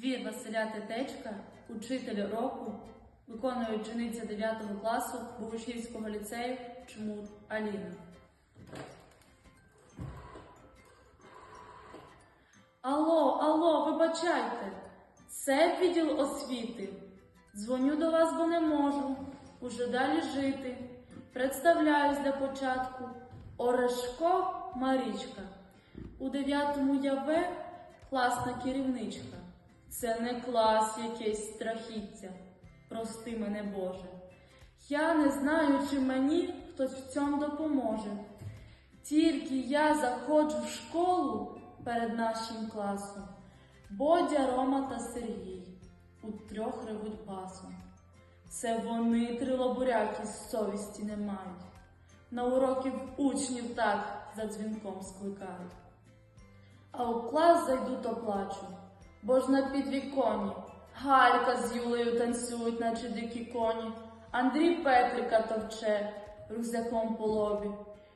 Твір Василя Тетечка, учитель року, виконує учениця 9 класу Богушівського ліцею Чмур Аліна. Алло, алло, вибачайте, це відділ освіти. Дзвоню до вас, бо не можу. Уже далі жити. Представляюсь для початку. Орешко Марічка. У дев'ятому я В класна керівничка. Це не клас якесь страхіття. Прости мене, Боже. Я не знаю, чи мені хтось в цьому допоможе. Тільки я заходжу в школу перед нашим класом. Бодя, Рома та Сергій у трьох ревуть басом. Це вони три лобуряки з совісті не мають. На уроків учнів так за дзвінком скликають. А у клас зайду то плачу, бо ж на підвіконі Галька з Юлею танцюють, наче дикі коні, Андрій Петрика товче рюкзаком по лобі.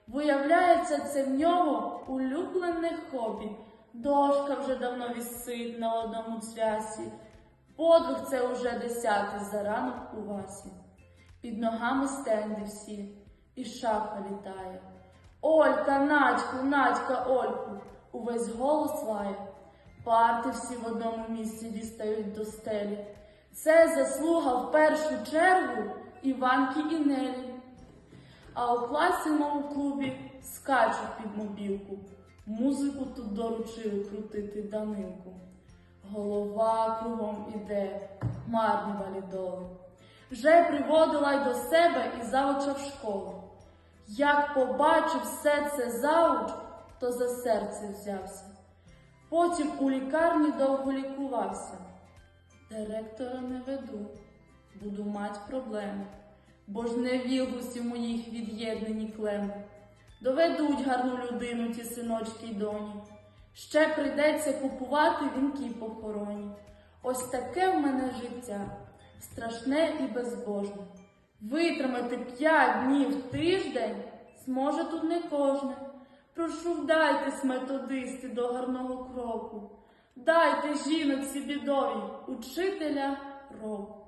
Виявляється, це в нього улюблене хобі. Дошка вже давно вісить на одному цвясі. Подвиг це уже десятий за ранок у Васі. Під ногами стенди всі, і шафа літає. Олька, Надьку, Надька, Ольку, увесь голос лає. Парти всі в одному місці дістають до стелі. Це заслуга в першу чергу Іванки і Нелі. А у класі, у клубі, скачуть під мобілку. Музику тут доручили крутити данинку. Голова кругом іде, марні валідоли. Вже приводила й до себе і завуча в школу. Як побачив все це завуч, то за серце взявся. Потім у лікарні довго лікувався. Директора не веду, буду мать проблеми, бо ж не вілгусі моїх від'єднані клеми. Доведуть гарну людину ті синочки й доні. Ще прийдеться купувати вінки похороні. Ось таке в мене життя, страшне і безбожне. Витримати п'ять днів тиждень зможе тут не кожне. Прошу, вдайтесь, методисти, до гарного кроку. Дайте жінок бідові, учителя року.